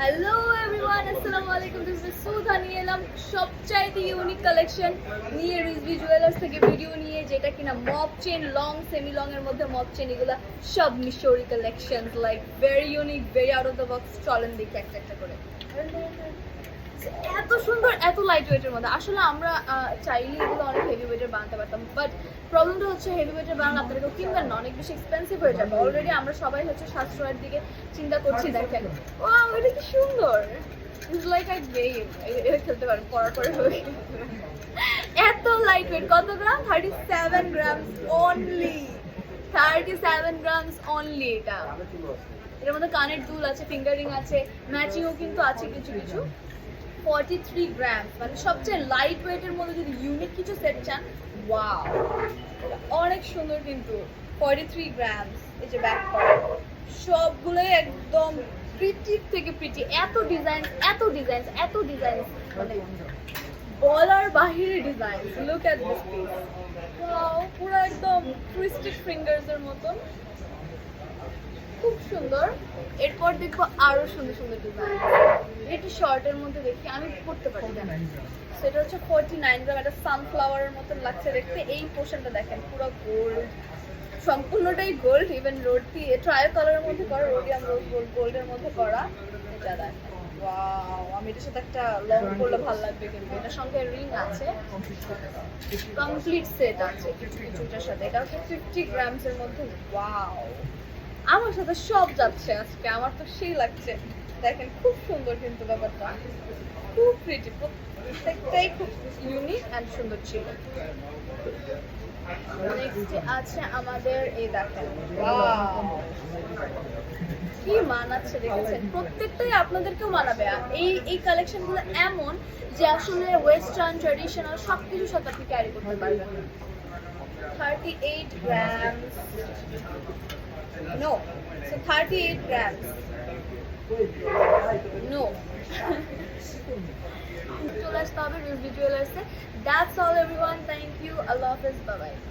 Hello everyone আসসালামু আলাইকুম this is সুধা নিয়ে এলাম সবচাইতে ইউনিক কালেকশন নিয়ে রিজভি জুয়েলার্স থেকে ভিডিও নিয়ে, যেটা কিনা mop chain long semi long এর মধ্যে মপ চেন এগুলো সব Mishri collection like very unique very out of the box চলেন দেখি একটা একটা করে। এত সুন্দর, এত লাইট ওয়েটের মধ্যে। আসলে আমরা চাইলে এগুলো অনেক হেভি ওয়েটের বানাতে পারতাম বাট প্রবলেমটা হচ্ছে হেভি ওয়েটের বানালে আপনারা কিনবেন না, অনেক বেশি এক্সপেন্সিভ হয়ে যাবে। অলরেডি আমরা সবাই হচ্ছে সাশ্রয়ের দিকে চিন্তা করছি, দেখেন। ও, এটা কি সুন্দর! ইটস লাইক আই গেম খেলতে পারেন, পড়ার পরে এত লাইট ওয়েট কত gram? Thirty seven grams only thirty seven grams only এটা। এর মধ্যে কানের দুল আছে ফিঙ্গারিং আছে ম্যাচিংও কিন্তু আছে কিছু কিছু। ফর্টি থ্রি গ্রাম মানে সবচেয়ে লাইট ওয়েটের মধ্যে যদি ইউনিক কিছু সেট চান ওয়াও অনেক সুন্দর কিন্তু ফর্টি থ্রি গ্রাম এই যে ব্যাক সবগুলোই একদম প্রিটি থেকে প্রিটি এত ডিজাইন এত ডিজাইন এত ডিজাইন মানে বলার বাহিরে design look at this piece wow পুরো একদম টুইস্টেড ফিঙ্গার্স এর মতন, খুব সুন্দর। এরপর দেখব আরও সুন্দর সুন্দর ডিজাইন একটু শর্টের মধ্যে দেখি, আমি পড়তে পারি সেটা হচ্ছে ফোরটি নাইন গ্রাম একটা সানফ্লাওয়ারের মতন লাগছে দেখতে। এই পোর্শনটা দেখেন, পুরো গোল্ড সম্পূর্ণটাই গোল্ড ইভেন রোড দিয়ে ট্রায়াল কালারের মধ্যে করা রোডিয়াম রোজ গোল্ড গোল্ডের মধ্যে করা, এটা দেখেন। আমি এটার সাথে একটা লং করলে ভালো লাগবে কিন্তু। এটার সঙ্গে রিং আছে। কমপ্লিট সেট আছে, কিছু, কিছুটার সাথে। এটা হচ্ছে ফিফটি গ্রামস এর মধ্যে। ওয়াও আমার সাথে সব যাচ্ছে আজকে, আমার তো সেই লাগছে। দেখেন, খুব সুন্দর কিন্তু ব্যাপারটা। খুব প্রিটি প্রত্যেকটাই খুব ইউনিক অ্যান্ড সুন্দর ছিল। নেক্সট আছে আমাদের এই দেখেন! কি মানাচ্ছে দেখেছেন? প্রত্যেকটাই আপনাদেরকেও মানাবে। এই এই কালেকশনগুলো এমন যে আসলে ওয়েস্টার্ন ট্রেডিশনাল সব কিছুর সাথে আপনি ক্যারি করতে পারবেন। Thirty eight gram no so thirty eight gram no চলে আসতে হবে review জুয়েলার্সে that's all everyone thank you আল্লাহ হাফেজ বাবাই